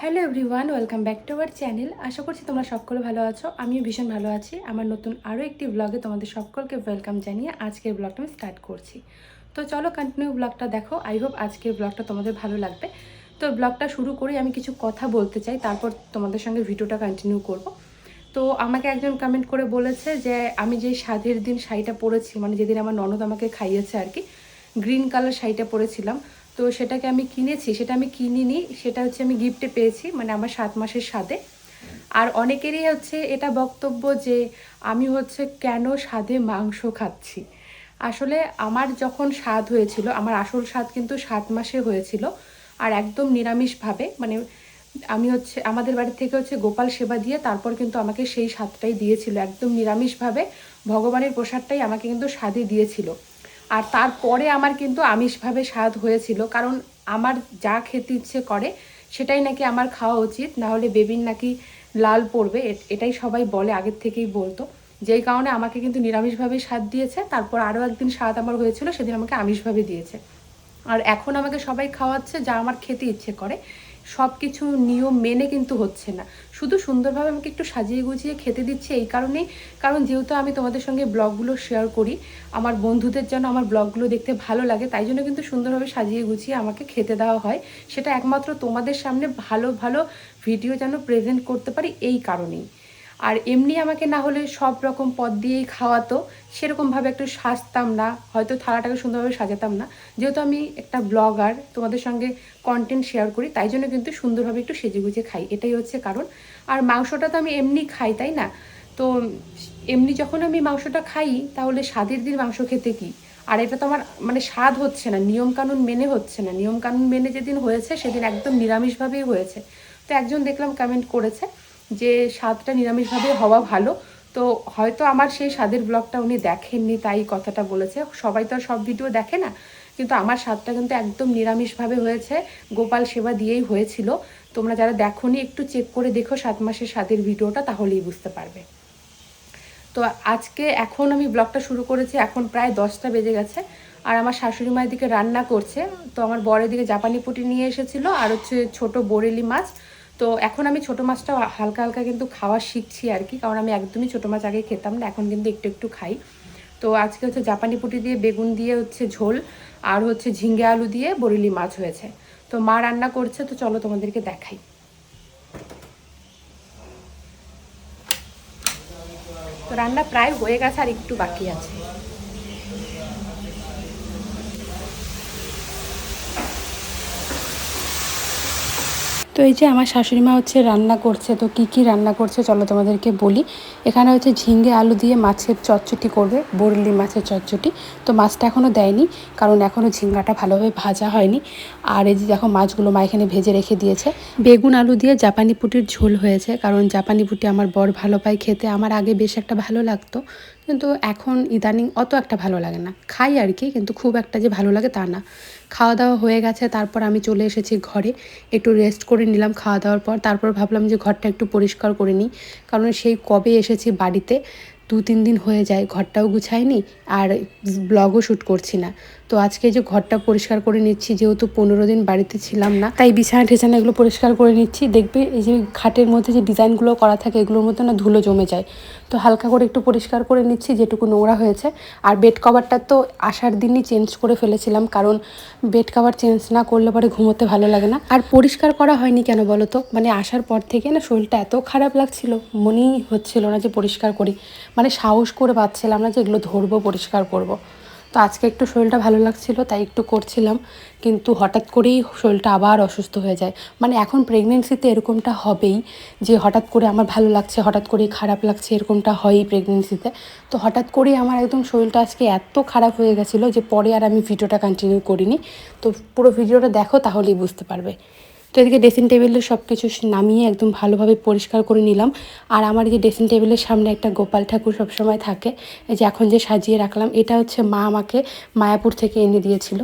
Hello everyone welcome back to our channel আশা করছি তোমরা সকলে ভালো আছো। আমিও ভীষণ ভালো আছি। আমার নতুন আরও একটি ব্লগে তোমাদের সকলকে ওয়েলকাম জানিয়ে আজকের ব্লগটা আমি স্টার্ট করছি। তো চলো কন্টিনিউ ব্লগটা দেখো। আই হোপ আজকের ব্লগটা তোমাদের ভালো লাগবে। তো ব্লগটা শুরু করে আমি কিছু কথা বলতে চাই, তারপর তোমাদের সঙ্গে ভিডিওটা কন্টিনিউ করব। তো আমাকে একজন কমেন্ট করে বলেছে যে, আমি যে স্বাধীর দিন শাড়িটা পরেছি মানে যেদিন আমার ননদ আমাকে খাইয়েছে আর কি গ্রিন কালার শাড়িটা পরেছিলাম তো সেটাকে আমি কিনেছি, সেটা আমি কিনিনি, সেটা হচ্ছে আমি গিফটে পেয়েছি মানে আমার সাত মাসের স্বাদে। আর অনেকেরই হচ্ছে এটা বক্তব্য যে আমি হচ্ছে কেন স্বাদে মাংস খাচ্ছি। আসলে আমার যখন স্বাদ হয়েছিল, আমার আসল স্বাদ কিন্তু সাত মাসে হয়েছিল, আর একদম নিরামিষভাবে মানে আমি হচ্ছে, আমাদের বাড়ি থেকে হচ্ছে গোপাল সেবা দিয়ে তারপর কিন্তু আমাকে সেই স্বাদটাই দিয়েছিল, একদম নিরামিষভাবে। ভগবানের প্রসাদটাই আমাকে কিন্তু স্বাদে দিয়েছিল। আর তারপরে আমার কিন্তু আমিষভাবে স্বাদ হয়েছিল, কারণ আমার যা খেতে ইচ্ছে করে সেটাই নাকি আমার খাওয়া উচিত না হলে বেবির নাকি লাল পড়বে এটাই সবাই বলে, আগের থেকেই বলতো। যেই কারণে আমাকে কিন্তু নিরামিষভাবে স্বাদ দিয়েছে, তারপর আরও একদিন স্বাদ আমার হয়েছিল, সেদিন আমাকে আমিষভাবে দিয়েছে। আর এখন আমাকে সবাই খাওয়াচ্ছে যা আমার খেতে ইচ্ছে করে সব কিছু নিয়ম মেনে কিন্তু হচ্ছে না। শুধু সুন্দরভাবে আমাকে একটু সাজিয়ে গুছিয়ে খেতে দিচ্ছে এই কারণেই। কারণ যেহেতু আমি তোমাদের সঙ্গে ব্লগগুলো শেয়ার করি, আমার বন্ধুদের যেন আমার ব্লগগুলো দেখতে ভালো লাগে, তাই জন্য কিন্তু সুন্দরভাবে সাজিয়ে গুছিয়ে আমাকে খেতে দেওয়া হয়। সেটা একমাত্র তোমাদের সামনে ভালো ভালো ভিডিও যেন প্রেজেন্ট করতে পারি এই কারণেই। আর এমনি আমাকে না হলে সব রকম পদ দিয়েই খাওয়াতো সেরকমভাবে একটু সাজতাম না, হয়তো থালাটাকে সুন্দরভাবে সাজাতাম না। যেহেতু আমি একটা ব্লগার, তোমাদের সঙ্গে কন্টেন্ট শেয়ার করি, তাই জন্য কিন্তু সুন্দরভাবে একটু সেজে গুজে খাই। এটাই হচ্ছে কারণ। আর মাংসটা তো আমি এমনি খাই, তাই না? তো এমনি যখন আমি মাংসটা খাই, তাহলে স্বাদের দিন মাংস খেতে কি? আর এটা তো আমার মানে স্বাদ হচ্ছে না, নিয়মকানুন মেনে হচ্ছে না। নিয়মকানুন মেনে যেদিন হয়েছে, সেদিন একদম নিরামিষভাবেই হয়েছে। তো একজন দেখলাম কমেন্ট করেছে যে স্বাদটা নিরামিষভাবে হওয়া ভালো। তো হয়তো আমার সেই স্বাদের ব্লগটা উনি দেখেননি, তাই কথাটা বলেছে। সবাই তো আর সব ভিডিও দেখে না, কিন্তু আমার স্বাদটা কিন্তু একদম নিরামিষভাবে হয়েছে। গোপাল সেবা দিয়েই হয়েছিল। তোমরা যারা দেখোনি, একটু চেক করে দেখো সাত মাসের স্বাদের ভিডিওটা তাহলেই বুঝতে পারবে। তো আজকে এখন আমি ব্লগটা শুরু করেছি, এখন প্রায় দশটা বেজে গেছে। আর আমার শাশুড়ি মায়ের দিকে রান্না করছে। তো আমার বরের দিকে জাপানি পুটি নিয়ে এসেছিল, আর হচ্ছে ছোট বরেলি মাছ। তো এখন আমি ছোটো মাছটা হালকা হালকা কিন্তু খাওয়া শিখছি আর কি, কারণ আমি একদমই ছোটো মাছ আগে খেতাম না, এখন কিন্তু একটু একটু খাই। তো আজকে হচ্ছে জাপানি পুটি দিয়ে, বেগুন দিয়ে হচ্ছে ঝোল আর হচ্ছে ঝিঙ্গে আলু দিয়ে বরেলি মাছ হয়েছে। তো মা রান্না করছে, তো চলো তোমাদেরকে দেখাই। তো রান্না প্রায় হয়ে গেছে আর একটু বাকি আছে। তো এই যে আমার শাশুড়ি মা হচ্ছে রান্না করছে, তো কি কি রান্না করছে চলো তোমাদেরকে বলি। এখানে হচ্ছে ঝিঙ্গে আলু দিয়ে মাছের চচ্চটি করবে, বরলি মাছের চচ্চটি। তো মাছটা এখনও দেয়নি, কারণ এখনও ঝিঙ্গাটা ভালোভাবে ভাজা হয়নি। আর এই যে দেখো মাছগুলো মা এখানে ভেজে রেখে দিয়েছে। বেগুন, আলু দিয়ে জাপানি পুটির ঝোল হয়েছে, কারণ জাপানি পুটি আমার বর ভালো পায় খেতে। আমার আগে বেশ একটা ভালো লাগতো কিন্তু এখন ইদানিং অত একটা ভালো লাগে না। খাই আর কি, কিন্তু খুব একটা যে ভালো লাগে তা না। খাওয়া দাওয়া হয়ে গেছে, তারপর আমি চলে এসেছি ঘরে। একটু রেস্ট করে নিলাম খাওয়া দাওয়ার পর, তারপর ভাবলাম যে ঘরটা একটু পরিষ্কার করে নিই। কারণ সেই কবে এসেছি বাড়িতে দু তিন দিন হয়ে যায়, ঘরটাও গুছাইনি আর ব্লগও শ্যুট করছি না। তো আজকে যে ঘরটা পরিষ্কার করে নিচ্ছি, যেহেতু পনেরো দিন বাড়িতে ছিলাম না, তাই বিছানা টিছানা এগুলো পরিষ্কার করে নিচ্ছি। দেখবে এই যে খাটের মধ্যে যে ডিজাইনগুলো করা থাকে, এগুলোর মধ্যে না ধুলো জমে যায়। তো হালকা করে একটু পরিষ্কার করে নিচ্ছি, যেটুকু নোংরা হয়েছে। আর বেড কভারটা তো আসার দিনই চেঞ্জ করে ফেলেছিলাম, কারণ বেড কভার চেঞ্জ না করলে পরে ঘুমোতে ভালো লাগে না। আর পরিষ্কার করা হয়নি কেন বলো তো? মানে আসার পর থেকে না শরীরটা এত খারাপ লাগছিল, মনেই হচ্ছিল না যে পরিষ্কার করি। মানে সাহস করে পাচ্ছিলাম না যে এগুলো ধরবো, পরিষ্কার করব। তো আজকে একটু শরীরটা ভালো লাগছিল, তাই একটু করছিলাম। কিন্তু হঠাৎ করেই শরীরটা আবার অসুস্থ হয়ে যায়। মানে এখন প্রেগনেন্সিতে এরকমটা হবেই যে হঠাৎ করে আমার ভালো লাগছে, হঠাৎ করেই খারাপ লাগছে, এরকমটা হয়ই প্রেগনেন্সিতে তো হঠাৎ করেই আমার একদম শরীরটা আজকে এত খারাপ হয়ে গেছিল যে পরে আর আমি ভিডিওটা কন্টিনিউ করিনি। তো পুরো ভিডিওটা দেখো, তাহলেই বুঝতে পারবে। তো এদিকে ড্রেসিং টেবিলের সব কিছু নামিয়ে একদম ভালোভাবে পরিষ্কার করে নিলাম। আর আমার যে ড্রেসিং টেবিলের সামনে একটা গোপাল ঠাকুর সবসময় থাকে যে এখন যে সাজিয়ে রাখলাম, এটা হচ্ছে মা আমাকে মায়াপুর থেকে এনে দিয়েছিল।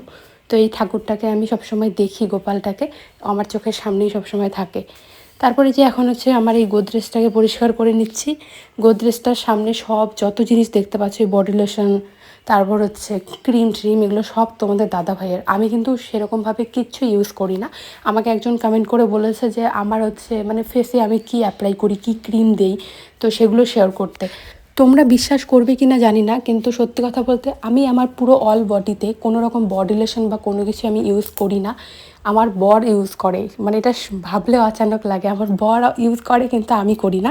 তো এই ঠাকুরটাকে আমি সবসময় দেখি, গোপালটাকে। আমার চোখের সামনেই সবসময় থাকে। তারপরে যে এখন হচ্ছে আমার এই গোদরেজটাকে পরিষ্কার করে নিচ্ছি। গোদরেজটার সামনে সব যত জিনিস দেখতে পাচ্ছ বডি লোশন তারপর হচ্ছে ক্রিম ট্রিম এগুলো সব তোমাদের দাদা ভাইয়ের। আমি কিন্তু সেরকমভাবে কিচ্ছু ইউজ করি না। আমাকে একজন কমেন্ট করে বলেছে যে, আমার হচ্ছে মানে ফেসে আমি কি অ্যাপ্লাই করি, কি ক্রিম দেই? তো সেগুলো শেয়ার করতে। তোমরা বিশ্বাস করবে কি না জানি না, কিন্তু সত্যি কথা বলতে আমি আমার পুরো অল বডিতে কোনো রকম বডি লোশন বা কোনো কিছু আমি ইউজ করি না। আমার বর ইউজ করে। মানে এটা ভাবলেও আচানক লাগে, আমার বর ইউজ করে কিন্তু আমি করি না।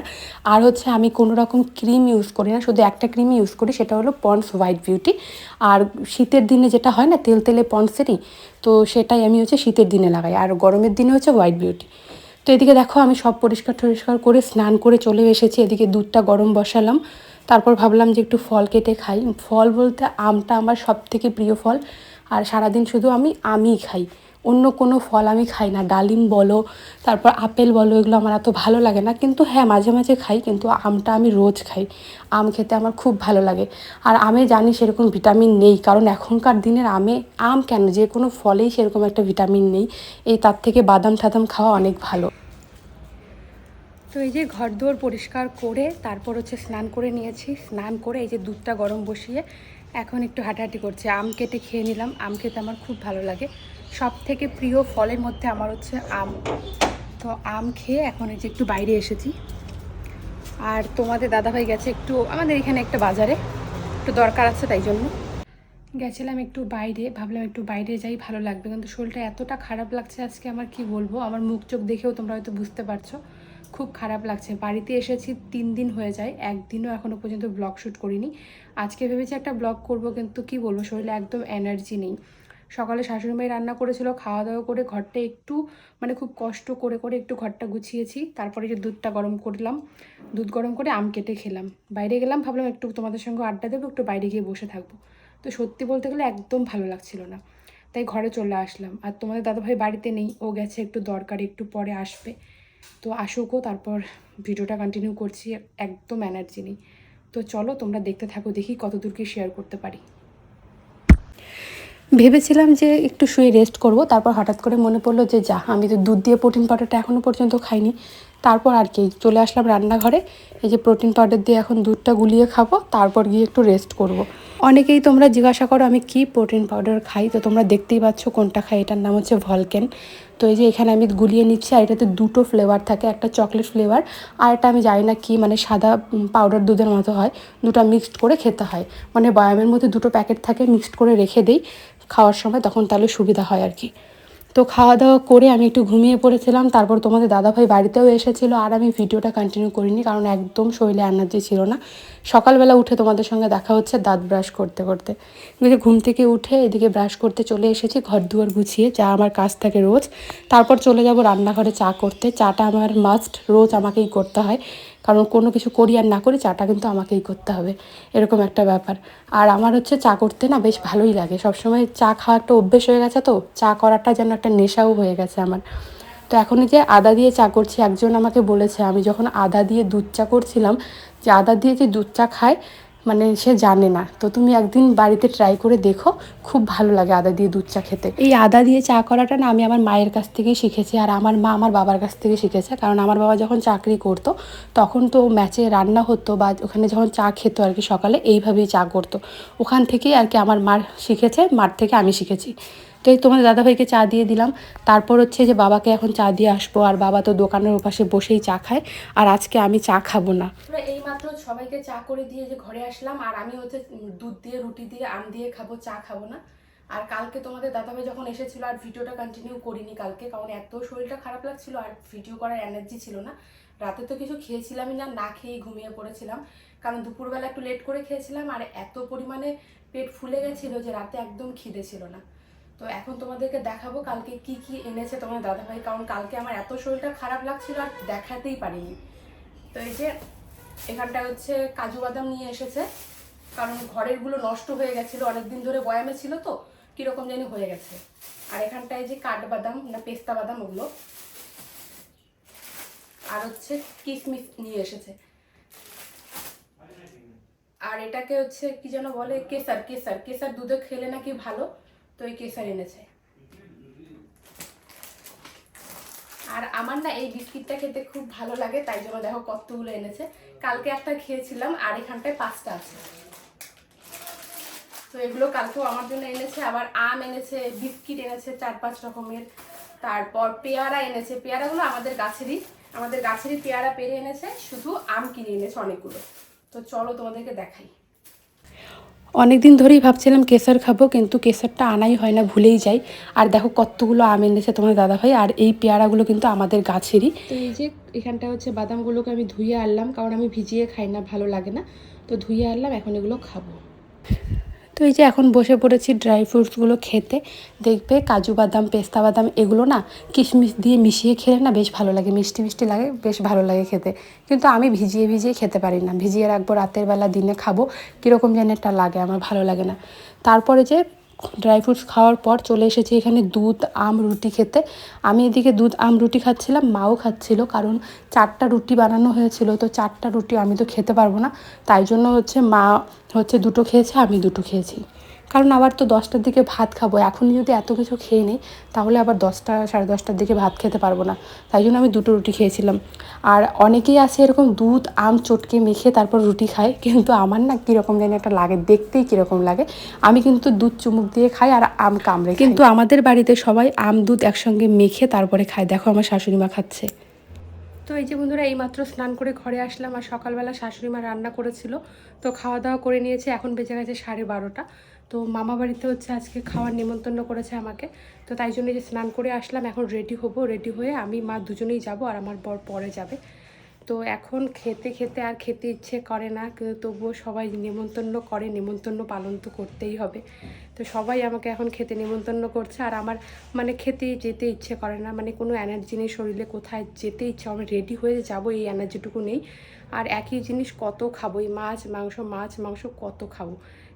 আর হচ্ছে আমি কোনো রকম ক্রিম ইউজ করি না, শুধু একটা ক্রিম ইউজ করি, সেটা হলো পন্ডস হোয়াইট বিউটি আর শীতের দিনে যেটা হয় না, তেল তেলে পন্ডসেরই তো সেটাই আমি হচ্ছে শীতের দিনে লাগাই। আর গরমের দিনে হচ্ছে হোয়াইট বিউটি তো এদিকে দেখো, আমি সব পরিষ্কার টরিষ্কার করে স্নান করে চলে এসেছি, এদিকে দুধটা গরম বসালাম। তারপর ভাবলাম যে একটু ফল কেটে খাই। ফল বলতে আমটা আমার সব থেকে প্রিয় ফল। আর সারাদিন শুধু আমি আমই খাই। অন্য কোনো ফল আমি খাই না। ডালিম বলো, তারপর আপেল বলো, এগুলো আমার এত ভালো লাগে না। কিন্তু হ্যাঁ মাঝে মাঝে খাই, কিন্তু আমটা আমি রোজ খাই। আম খেতে আমার খুব ভালো লাগে। আর আমে জানি সেরকম ভিটামিন নেই, কারণ এখনকার দিনের আমে, আম কেন? যে কোনো ফলেই সেরকম একটা ভিটামিন নেই। এই তার থেকে বাদাম টাদাম খাওয়া অনেক ভালো। তো এই যে ঘর দুয়ার পরিষ্কার করে, তারপর হচ্ছে স্নান করে নিয়েছি। স্নান করে এই যে দুধটা গরম বসিয়ে এখন একটু হাঁটাহাঁটি করছি। আম কেটে খেয়ে নিলাম। আম খেতে আমার খুব ভালো লাগে। সব থেকে প্রিয় ফলের মধ্যে আমার হচ্ছে আম। তো আম খেয়ে এখন এই যে একটু বাইরে এসেছি। আর তোমাদের দাদাভাই গেছে একটু আমাদের এখানে একটা বাজারে। একটু দরকার আছে তাই জন্য। গেছিলাম একটু বাইরে, ভাবলাম একটু বাইরে যাই, ভালো লাগবে। কিন্তু শরীরটা এতটা খারাপ লাগছে আজকে, আমার কি বলব? আমার মুখ চোখ দেখেও তোমরা হয়তো বুঝতে পারছ। খুব খারাপ লাগছে। বাড়িতে এসেছি, তিন দিন হয়ে যায়। একদিনও এখনও পর্যন্ত ব্লগ শ্যুট করিনি। আজকে ভেবেছি একটা ব্লগ করব, কিন্তু কি বলব? শরীরে একদম এনার্জি নেই। সকালে শাশুড়ি মাই রান্না করেছিল খাওয়া দাওয়া করে ঘরটা একটু মানে খুব কষ্ট করে করে একটু ঘরটা গুছিয়েছি। তারপরে যে দুধটা গরম করলাম, দুধ গরম করে আম কেটে খেলাম। বাইরে গেলাম, ভাবলাম একটু তোমাদের সঙ্গে আড্ডা দেবো, একটু বাইরে গিয়ে বসে থাকব। তো সত্যি বলতে গেলে একদম ভালো লাগছিল না। তাই ঘরে চলে আসলাম। আর তোমাদের দাদাভাই বাড়িতে নেই, ও গেছে একটু দরকারি, একটু পরে আসবে। তো আসুকও তারপর ভিডিওটা কন্টিনিউ করছি, একদম এনার্জি নেই। তো চলো তোমরা দেখতে থাকো, দেখি কত দূর কি শেয়ার করতে পারি। ভেবেছিলাম যে একটু শুয়ে রেস্ট করব, তারপর হঠাৎ করে মনে পড়ল যে যা, আমি তো দুধ দিয়ে প্রোটিন পাউডারটা এখনও পর্যন্ত খাইনি। তারপর আর কি, চলে আসলাম রান্নাঘরে, এই যে প্রোটিন পাউডার দিয়ে এখন দুধটা গুলিয়ে খাব, তারপর গিয়ে একটু রেস্ট করব। অনেকেই তোমরা জিজ্ঞাসা করো, আমি কি প্রোটিন পাউডার খাই? তো তোমরা দেখতেই পাচ্ছ কোনটা খাই, এটার নাম হচ্ছে ভলকেন তো এই যে এখানে আমি গুলিয়ে নিচ্ছি, আর এটাতে দুটো ফ্লেভার থাকে, একটা চকলেট ফ্লেভার আর একটা আমি জানি না কি মানে সাদা পাউডার দুধের মতো হয়, দুটো মিক্সড করে খেতে হয়। মানে বয়ামের মধ্যে দুটো প্যাকেট থাকে মিক্সড করে রেখে দিই। খাওয়ার সময় তখন তাহলে সুবিধা হয় আর কি। তো খাওয়া দাওয়া করে আমি একটু ঘুমিয়ে পড়েছিলাম, তারপর তোমাদের দাদাভাই বাড়িতেও এসেছিল আর আমি ভিডিওটা কন্টিনিউ করিনি কারণ একদম শরীরে এনার্জি ছিল না। সকালবেলা উঠে তোমাদের সঙ্গে দেখা হচ্ছে দাঁত ব্রাশ করতে করতে। এদিকে ঘুম থেকে উঠে এদিকে ব্রাশ করতে চলে এসেছি ঘর দুয়ার গুছিয়ে, যা আমার কাজ থাকে রোজ। তারপর চলে যাব রান্নাঘরে চা করতে, চাটা আমার মাস্ট রোজ আমাকেই করতে হয়। কারণ কোনো কিছু করি আর না করি চাটা কিন্তু আমাকেই করতে হবে, এরকম একটা ব্যাপার। আর আমার হচ্ছে চা করতে না বেশ ভালোই লাগে। সবসময় চা খাওয়া একটা অভ্যেস হয়ে গেছে তো, চা করাটা যেন একটা নেশাও হয়ে গেছে আমার। তো এখন যে আদা দিয়ে চা করছি, একজন আমাকে বলেছে, আমি যখন আদা দিয়ে দুধ চা করছিলাম, যে আদা দিয়ে যে দুধ চা খায় মানে সে জানে না। তো তুমি একদিন বাড়িতে ট্রাই করে দেখো, খুব ভালো লাগে আদা দিয়ে দুধ চা খেতে। এই আদা দিয়ে চা করাটা না আমি আমার মায়ের কাছ থেকেই শিখেছি আর আমার মা আমার বাবার কাছ থেকে শিখেছে। কারণ আমার বাবা যখন চাকরি করতো, তখন তো ম্যাচে রান্না হতো বা ওখানে যখন চা খেত আর কি সকালে, এইভাবেই চা করতো। ওখান থেকেই আর কি আমার মার শিখেছে, মার থেকে আমি শিখেছি। তো এই তোমাদের দাদাভাইকে চা দিয়ে দিলাম। তারপর হচ্ছে যে বাবাকে এখন চা দিয়ে আসব, আর বাবা তো দোকানের ওপাশে বসেই চা খায়। আর আজকে আমি চা খাব না। এই মাত্র সবাইকে চা করে দিয়ে যে ঘরে আসলাম, আর আমি হচ্ছে দুধ দিয়ে, রুটি দিয়ে, আম দিয়ে খাব, চা খাব না। আর কালকে তোমাদের দাদাভাই যখন এসেছিল, আর ভিডিওটা কন্টিনিউ করিনি কালকে, কারণ এত শরীরটা খারাপ লাগছিল, আর ভিডিও করার এনার্জি ছিল না। রাতে তো কিছু খেয়েছিলামই না না খেয়েই ঘুমিয়ে পড়েছিলাম। কারণ দুপুরবেলা একটু লেট করে খেয়েছিলাম, আর এত পরিমাণে পেট ফুলে গেছিল যে রাতে একদম খিদে ছিল না। তো এখন তোমাদেরকে দেখাবো কালকে কি কি এনেছে তোমার দাদাভাই, কারণ কালকে আমার এত শরীরটা খারাপ লাগছিল আর দেখাতেই পারিনি। তো এই যে এখানটা হচ্ছে কাজু বাদাম নিয়ে এসেছে, কারণ ঘরেরগুলো নষ্ট হয়ে গেছিল, অনেকদিন ধরে বয়ামে ছিল তো, কীরকম জানি হয়ে গেছে। আর এখানটায় যে কাঠবাদাম না পেস্তা বাদাম ওগুলো, আর হচ্ছে কিশমিশ নিয়ে এসেছে। আর এটাকে হচ্ছে কি যেন বলে, কেসার কেসার কেসার দুধে খেলে নাকি ভালো তো এই কেসার এনেছে। আর আমার না এই বিস্কিটটা খেতে খুব ভালো লাগে, তাই জন্য দেখো কতগুলো এনেছে। কালকে একটা খেয়েছিলাম, আর এখানটায় পাঁচটা আছে। তো এগুলো কালকেও আমার জন্য এনেছে, আবার আম এনেছে, বিস্কিট এনেছে, চার পাঁচ রকমের। তারপর পেয়ারা এনেছে, পেয়ারাগুলো আমাদের গাছেরই আমাদের গাছেরই পেয়ারা পেরে এনেছে, শুধু আম কিনে এনেছে অনেকগুলো। তো চলো তোমাদেরকে দেখাই। অনেক দিন ধরেই ভাবছিলাম কেশর খাব, কিন্তু কেশরটা আনাই হয় না, ভুলেই যাই। আর দেখো কতগুলো আম এনেছে তোমার দাদা ভাই আর এই পেয়ারাগুলো কিন্তু আমাদের গাছেরই। এই যে এখানটা হচ্ছে বাদামগুলোকে আমি ধুয়ে আনলাম, কারণ আমি ভিজিয়ে খাই না, ভালো লাগে না। তো ধুয়ে আনলাম, এখন এগুলো খাব। তো এই যে এখন বসে পড়েছি ড্রাই ফ্রুটসগুলো খেতে, দেখবে কাজু বাদাম, পেস্তা বাদাম এগুলো না কিশমিশ দিয়ে মিশিয়ে খেলে না বেশ ভালো লাগে, মিষ্টি মিষ্টি লাগে, বেশ ভালো লাগে খেতে। কিন্তু আমি ভিজিয়ে ভিজিয়ে খেতে পারি না, ভিজিয়ে রাখব, রাতের বেলা দিনে খাব, কীরকম যেন একটা লাগে, আমার ভালো লাগে না। তারপরে যে ড্রাই ফ্রুটস খাওয়ার পর চলে এসেছি এখানে দুধ, আম, রুটি খেতে। আমি এদিকে দুধ, আম, রুটি খাচ্ছিলাম, মাও খাচ্ছিল কারণ চারটা রুটি বানানো হয়েছিল, তো চারটা রুটি আমি তো খেতে পারব না। তাই জন্য হচ্ছে মা হচ্ছে দুটো খেয়েছে, আমি দুটো খেয়েছি। কারণ আবার তো দশটার দিকে ভাত খাব। এখনই যদি এত কিছু খেয়ে নিই তাহলে আবার দশটা সাড়ে দশটার দিকে ভাত খেতে পারব না। তাই জন্য আমি দুটো রুটি খেয়েছিলাম। আর অনেকেই আছে এরকম দুধ আম চটকে মেখে তারপর রুটি খায় কিন্তু আমার না কীরকম যেন একটা লাগে দেখতেই কীরকম লাগে। আমি কিন্তু দুধ চুমুক দিয়ে খাই আর আম কামড়ে কিন্তু আমাদের বাড়িতে সবাই আম দুধ একসঙ্গে মেখে তারপরে খায়। দেখো আমার শাশুড়ি মা খাচ্ছে। তো এই যে বন্ধুরা এইমাত্র স্নান করে ঘরে আসলাম আর সকালবেলা শাশুড়ি মা রান্না করেছিল। তো খাওয়া দাওয়া করে নিয়েছে এখন বেঁচে গেছে সাড়ে বারোটা। তো মামা বাড়িতে হচ্ছে আজকে খাওয়ার নিমন্ত্রণ করেছে আমাকে। তো তাই জন্য যে স্নান করে আসলাম, এখন রেডি হব রেডি হয়ে আমি মা দুজনেই যাব আর আমার বর পরে যাবে। তো এখন খেতে খেতে আর খেতে ইচ্ছে করে না কিন্তু তবুও সবাই নিমন্ত্রণ করে, নিমন্ত্রণ পালন তো করতেই হবে। তো সবাই আমাকে এখন খেতে নিমন্ত্রণ করছে আর আমার মানে খেতে যেতে ইচ্ছে করে না মানে কোনো এনার্জি নেই শরীরে, কোথায় যেতে ইচ্ছে, আমি রেডি হয়ে যাব, এই এনার্জিটুকু নেই। আর একই জিনিস কত খাব, এই মাছ, মাংস মাছ, মাংস কত খাব।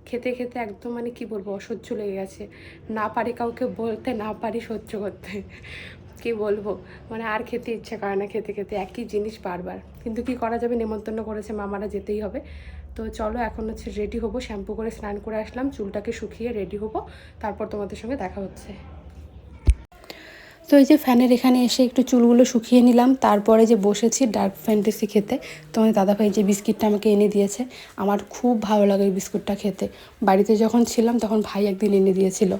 খেতে খেতে একদম মানে কি বলব, অসহ্য লেগে গেছে। না পারি কাউকে বলতে, না পারি সহ্য করতে। কি বলব? মানে আর খেতে ইচ্ছা করে না, খেতে খেতে একই জিনিস বারবার। কিন্তু কি করা যাবে? নেমন্তন্ন করেছে মামারা যেতেই হবে। তো চলো এখন হচ্ছে রেডি হব, শ্যাম্পু করে স্নান করে আসলাম, চুলটাকে শুকিয়ে রেডি হব, তারপর তোমাদের সঙ্গে দেখা হচ্ছে। তো এই যে ফ্যানের এখানে এসে একটু চুলগুলো শুকিয়ে নিলাম, তারপরে যে বসেছি ডার্ক ফ্যান্টাসি খেতে, তো তোমার দাদাভাই যে বিস্কিটটা আমাকে এনে দিয়েছে, আমার খুব ভালো লাগে ওই বিস্কুটটা খেতে। বাড়িতে যখন ছিলাম তখন ভাই একদিন এনে দিয়েছিল।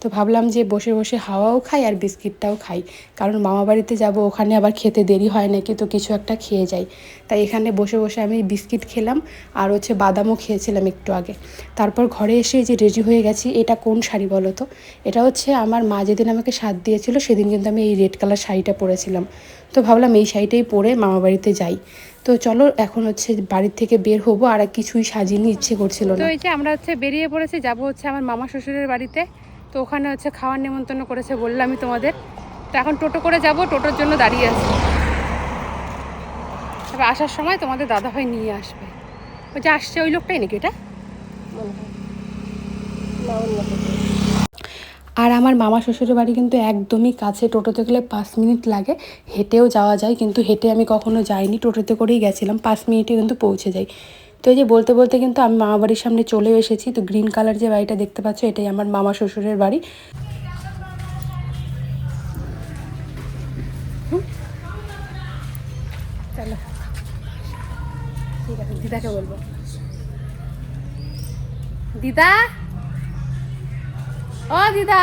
তো ভাবলাম যে বসে বসে হাওয়াও খাই আর বিস্কিটটাও খাই। কারণ মামা বাড়িতে যাব, ওখানে আবার খেতে দেরি হয় নাকি, তো কিছু একটা খেয়ে যাই। তাই এখানে বসে বসে আমি বিস্কিট খেলাম আর হচ্ছে বাদামও খেয়েছিলাম একটু আগে। তারপর ঘরে এসে যে রেডি হয়ে গেছি, এটা কোন শাড়ি বলো তো? এটা হচ্ছে আমার মা যেদিন আমাকে সাথ দিয়েছিল, সেদিন কিন্তু আমি এই রেড কালার শাড়িটা পরেছিলাম। তো ভাবলাম এই শাড়িটাই পরে মামা বাড়িতে যাই। তো চলো এখন হচ্ছে বাড়ির থেকে বের হব আর কিছুই সাজিয়ে ইচ্ছে করছিল না। তো এই যে আমরা হচ্ছে বেরিয়ে পড়েছি, যাব হচ্ছে আমার মামা শ্বশুরের বাড়িতে। তো ওখানে হচ্ছে খাওয়ার নেমন্তন্ন করেছে বললামই তোমাদের। তো এখন টোটো করে যাব, টোটোর জন্য দাঁড়িয়ে আছি। তবে আসার সময় তোমাদের দাদাভাই নিয়ে আসবে। ওই যে আসছে ওই লোকটাই নাকি এটা? আর আমার মামা শ্বশুরের বাড়ি কিন্তু একদমই কাছে। টোটোতে গেলে পাঁচ মিনিট লাগে। হেঁটেও যাওয়া যায়, কিন্তু হেঁটে আমি কখনো যাইনি। টোটোতে করেই গেছিলাম। পাঁচ মিনিটে কিন্তু পৌঁছে যাই। তো এই যে বলতে বলতে কিন্তু আমি মামা বাড়ির সামনে চলে এসেছি। তো গ্রিন কালার যে বাড়িটা দেখতে পাচ্ছ এটাই আমার মামা শ্বশুরের বাড়ি। দিদাকে বলব। দিদা? ও দিদা।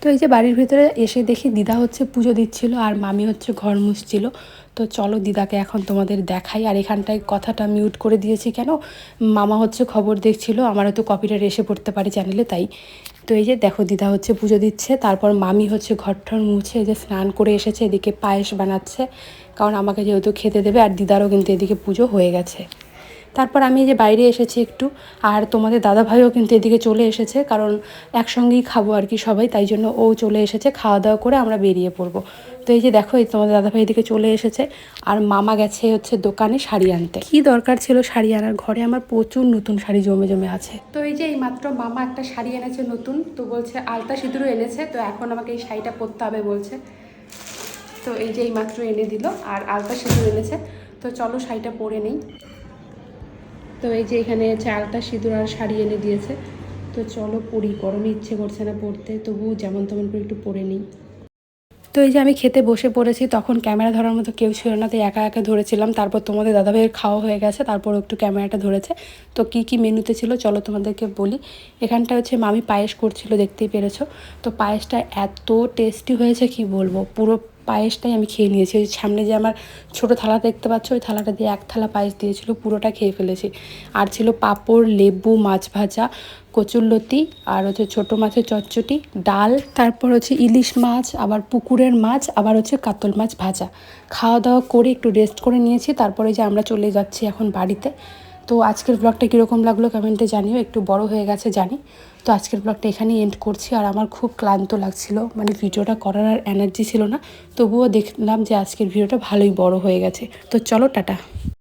তো এই যে বাড়ির ভিতরে এসে দেখি দিদা হচ্ছে পুজো দিচ্ছিল আর মামি হচ্ছে ঘর মুছছিল। তো চলো দিদাকে এখন তোমাদের দেখাই। আর এখানটায় কথাটা মিউট করে দিয়েছি কেন? মামা হচ্ছে খবর দেখছিল আমার হয়তো কপিটা এসে পড়তে পারে চ্যানেলে তাই। তো এই যে দেখো, দিদা হচ্ছে পুজো দিচ্ছে, তারপর মামি হচ্ছে ঘর ঠর মুছে এই যে স্নান করে এসেছে, এদিকে পায়েস বানাচ্ছে, কারণ আমাকে যেহেতু খেতে দেবে, আর দিদারও কিন্তু এদিকে পুজো হয়ে গেছে। তারপর আমি যে বাইরে এসেছি একটু, আর তোমাদের দাদা ভাইও কিন্তু এদিকে চলে এসেছে, কারণ একসঙ্গেই খাব আর কি সবাই, তাই জন্য ও চলে এসেছে, খাওয়া দাওয়া করে আমরা বেরিয়ে পড়ব। তো এই যে দেখো, এই তোমাদের দাদা ভাই এদিকে চলে এসেছে, আর মামা গেছে হচ্ছে দোকানে শাড়ি আনতে। কি দরকার ছিল শাড়ি আনার? ঘরে আমার প্রচুর নতুন শাড়ি জমে জমে আছে। তো এই যে এই মাত্র মামা একটা শাড়ি এনেছে নতুন, তো বলছে আলতা সিঁদুরও এনেছে, তো এখন আমাকে এই শাড়িটা পরতে হবে বলছে। তো এই যে এই মাত্র এনে দিল, আর আলতা সিঁদুর এনেছে, তো চলো শাড়িটা পরে নেই। তো এই যে এখানে চালটা সিঁদুর আর শাড়ি এনে দিয়েছে। তো চলো পড়ি গরমে ইচ্ছে করছে না পড়তে তবু যেমন তেমন করে একটু পরে নিই। তো এই যে আমি খেতে বসে পড়েছি, তখন ক্যামেরা ধরার মতো কেউ ছিল না তো একা একা ধরেছিলাম। তারপর তোমাদের দাদাভাইয়ের খাওয়া হয়ে গেছে, তারপর একটু ক্যামেরাটা ধরেছে। তো কি কি মেনুতে ছিল, চলো তোমাদেরকে বলি। এখানটা হচ্ছে মামি পায়েস করছিল, দেখতেই পেরেছ। তো পায়েসটা এত টেস্টি হয়েছে, কি বলব? পুরো পায়েসটাই আমি খেয়ে নিয়েছি। ওই সামনে যে আমার ছোটো থালা দেখতে পাচ্ছ, ওই থালাটা দিয়ে এক থালা পায়েস দিয়েছিল, পুরোটা খেয়ে ফেলেছি। আর ছিল পাঁপড়, লেবু, মাছ ভাজা, কচুরলতি, আর হচ্ছে ছোটো মাছের চচ্চটি ডাল, তারপর হচ্ছে ইলিশ মাছ, আবার পুকুরের মাছ, আবার হচ্ছে কাতল মাছ ভাজা। খাওয়া দাওয়া করে একটু রেস্ট করে নিয়েছি, তারপরে যে আমরা চলে যাচ্ছি এখন বাড়িতে। তো আজকের ব্লগটা কীরকম লাগল কমেন্টে জানিও, একটু বড় হয়ে গেছে জানি। তো আজকের ব্লগটা এখানেই এন্ড করছি, আর আমার খুব ক্লান্ত লাগছিল মানে ভিডিওটা করার আর এনার্জি ছিল না। তবুও দেখলাম যে আজকের ভিডিওটা ভালোই বড় হয়ে গেছে। তো চলো, টাটা।